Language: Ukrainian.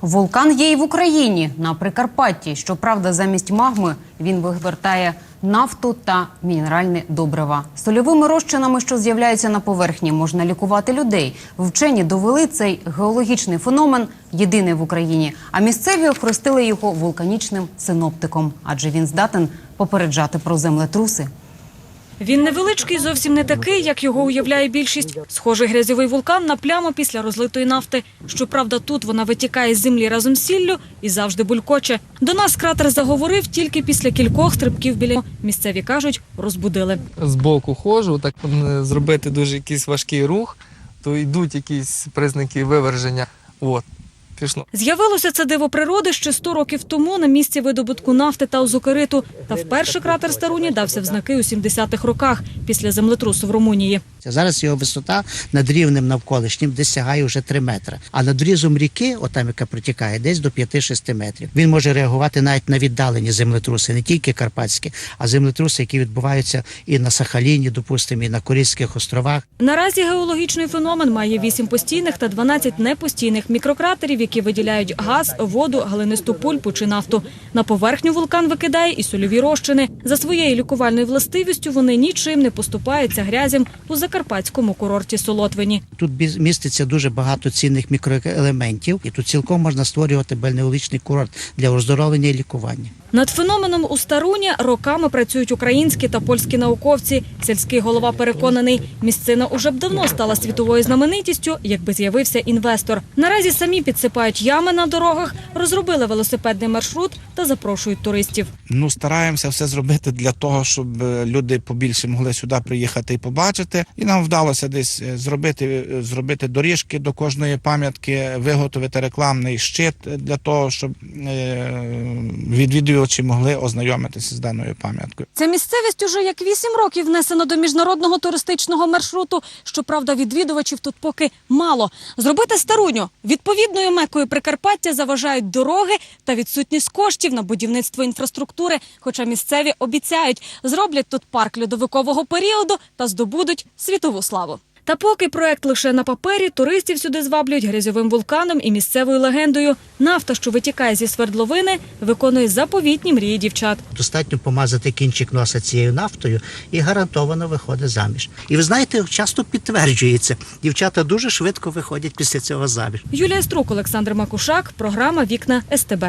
Вулкан є і в Україні на Прикарпатті. Щоправда, замість магми він вивертає нафту та мінеральні добрива. Сольовими розчинами, що з'являються на поверхні, можна лікувати людей. Вчені довели цей геологічний феномен єдиний в Україні. А місцеві охрестили його вулканічним синоптиком, адже він здатен попереджати про землетруси. Він невеличкий, зовсім не такий, як його уявляє більшість. Схожий грязьовий вулкан на пляму після розлитої нафти. Щоправда, тут вона витікає з землі разом з сіллю і завжди булькоче. До нас кратер заговорив тільки після кількох стрибків біля. Місцеві кажуть, розбудили. збоку ходжу, так зробити дуже якийсь важкий рух, то йдуть якісь признаки виверження. От, пішло. З'явилося це диво природи ще 100 років тому на місці видобутку нафти та озокериту. Та вперше кратер Старуні дався в знаки у 70-х роках після землетрусу в Румунії. Зараз його висота над рівнем навколишнім десь сягає вже 3 метри. А над різом ріки, отам, яка протікає, десь до 5-6 метрів. Він може реагувати навіть на віддалені землетруси, не тільки карпатські, а землетруси, які відбуваються і на Сахаліні, допустимо, і на Корейських островах. Наразі геологічний феномен має 8 постійних та 12 непостійних мікрократерів, які виділяють газ, воду, галинисту пульпу чи нафту. На поверхню вулкан викидає і сольові розчини. За своєю лікувальною властивістю вони нічим не поступаються грязям у закарпатському курорті Солотвині. Тут міститься дуже багато цінних мікроелементів, і тут цілком можна створювати бальнеолічний курорт для оздоровлення і лікування. Над феноменом у Старуні роками працюють українські та польські науковці. Сільський голова переконаний, місцина уже б давно стала світовою знаменитістю, якби з'явився інвестор. Наразі самі підсипають ями на дорогах, розробили велосипедний маршрут та запрошують туристів. Ну, стараємося все зробити для того, щоб е, люди побільше могли сюди приїхати і побачити. І нам вдалося десь е, зробити, е, зробити доріжки до кожної пам'ятки, виготовити рекламний щит для того, щоб відвідувачі могли ознайомитися з даною пам'яткою. Ця місцевість уже як вісім років внесена до міжнародного туристичного маршруту. Щоправда, відвідувачів тут поки мало. Зробити старуню відповідною мекою Прикарпаття заважають дороги та відсутність коштів на будівництво інфраструктури. Хоча місцеві обіцяють, зроблять тут парк льодовикового періоду та здобудуть світову славу. Та поки проект лише на папері, туристів сюди зваблюють грязьовим вулканом і місцевою легендою. Нафта, що витікає зі свердловини, виконує заповітні мрії дівчат. Достатньо помазати кінчик носа цією нафтою і гарантовано виходить заміж. І ви знаєте, часто підтверджується, дівчата дуже швидко виходять після цього заміж. Юлія Струк, Олександр Макушак, програма Вікна СТБ.